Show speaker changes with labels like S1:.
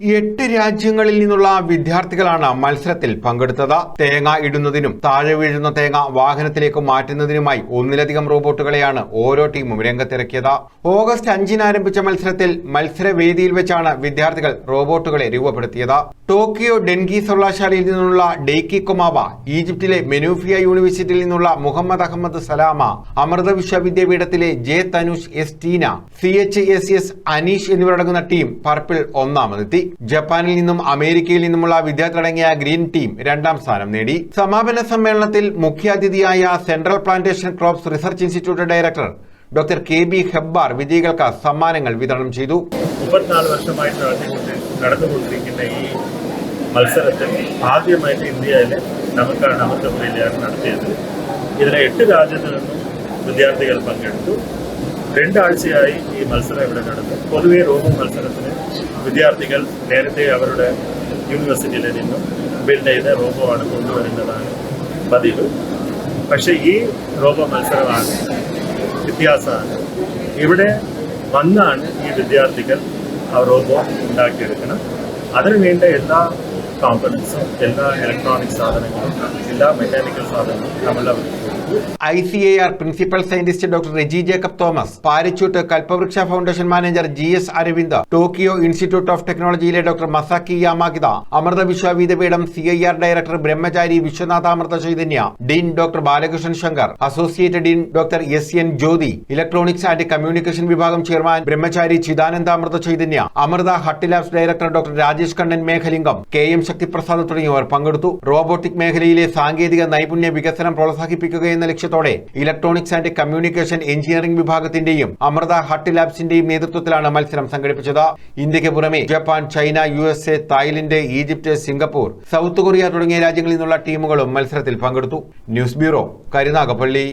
S1: എട്ട് രാജ്യങ്ങളിൽ നിന്നുള്ള വിദ്യാർത്ഥികളാണ് മത്സരത്തിൽ പങ്കെടുത്തത്. തേങ്ങ ഇടുന്നതിനും താഴെ വീഴുന്ന തേങ്ങ വാഹനത്തിലേക്ക് മാറ്റുന്നതിനുമായി ഒന്നിലധികം റോബോട്ടുകളെയാണ് ഓരോ ടീമും രംഗത്തിറക്കിയത്. ഓഗസ്റ്റ് അഞ്ചിന് ആരംഭിച്ച മത്സരത്തിൽ മത്സരവേദിയിൽ വെച്ചാണ് വിദ്യാർത്ഥികൾ റോബോട്ടുകളെ രൂപപ്പെടുത്തിയത്. ടോക്കിയോ ഡെൻഗി സർവകലാശാലയിൽ നിന്നുള്ള ഡെയ്ക്കി കൊമാവ ഈജിപ്തിലെ മെനൂഫിയ യൂണിവേഴ്സിറ്റിയിൽ നിന്നുള്ള Muhammad Ahmed സലാമ Amrita വിശ്വവിദ്യാപീഠത്തിലെ J Tanush S Teena C H S S Aneesh എന്നിവരടങ്ങുന്ന ടീം പർപ്പിൾ ഒന്നാമതെത്തി. ജപ്പാനിൽ നിന്നും അമേരിക്കയിൽ നിന്നുമുള്ള വിദ്യാർത്ഥികളടങ്ങിയ ഗ്രീൻ ടീം രണ്ടാം സ്ഥാനം നേടി. സമാപന സമ്മേളനത്തിൽ മുഖ്യാതിഥിയായ central plantation crops research institute director doctor K B Hebbar വിജയികൾക്ക് സമ്മാനങ്ങൾ വിതരണം ചെയ്തു.
S2: മുപ്പത്തിനാല് വർഷമായിട്ട് നടന്നുകൊണ്ടിരിക്കുന്ന ഈ മത്സരത്തിൽ ആദ്യമായിട്ട് ഇന്ത്യയിൽ നമുക്കാണ് അമൃതപുരയിലാണ് നടത്തിയത്. ഇതിലെ എട്ട് രാജ്യത്തു നിന്നും വിദ്യാർത്ഥികൾ പങ്കെടുത്തു. രണ്ടാഴ്ചയായി ഈ മത്സരം ഇവിടെ നടന്നു. പൊതുവേ റോബോ മത്സരത്തിന് വിദ്യാർത്ഥികൾ നേരത്തെ അവരുടെ യൂണിവേഴ്സിറ്റിയിൽ നിന്നും ബിൽഡ് ചെയ്ത റോബോ ആണ് കൊണ്ടുവരുന്നതാണ് പതിവ്. പക്ഷേ ഈ റോബോ മത്സരമാണ് വ്യത്യാസമാണ്. ഇവിടെ വന്നാണ് ഈ വിദ്യാർത്ഥികൾ ആ റോബോ ഉണ്ടാക്കിയെടുക്കണം അതിനു വേണ്ട എല്ലാ കോമ്പണൻസും എല്ലാ ഇലക്ട്രോണിക് സാധനങ്ങളും എല്ലാ മെക്കാനിക്കൽ സാധനങ്ങളും കൊടുത്തു
S1: I C A R principal scientist doctor Reji Jacob Thomas Parichoot Kalpavriksha foundation manager G S Aravind Tokyo institute of ടെക്നോളജിയിലെ doctor Masaki Yamakita Amrita Vishwavidyapeetham C I R director Brahmachari Vishwanathamrita Chaitanya dean doctor Balakrishnan Shankar associate dean doctor S N Jyothi electronics and communication വിഭാഗം chairman Brahmachari Chidanandamrita Chaitanya Amrita hut labs director doctor Rajesh Kannan Meghalingam K M Sakthiprasad തുടങ്ങിയവർ പങ്കെടുത്തു. Robotic മേഖലയിലെ സാങ്കേതിക നൈപുണ്യ വികസനം പ്രോത്സാഹിപ്പിക്കുക എന്ന ലക്ഷ്യത്തോടെ ഇലക്ട്രോണിക്സ് ആൻഡ് കമ്മ്യൂണിക്കേഷൻ എഞ്ചിനീയറിംഗ് വിഭാഗത്തിന്റെയും അമൃത ഹട്ട് ലാബ്സിന്റെയും നേതൃത്വത്തിലാണ് മത്സരം സംഘടിപ്പിച്ചത്. ഇന്ത്യയ്ക്ക് പുറമെ Japan China U S A Thailand Egypt Singapore South Korea തുടങ്ങിയ രാജ്യങ്ങളിൽ നിന്നുള്ള ടീമുകളും മത്സരത്തിൽ പങ്കെടുത്തു. News bureau Karunagappally.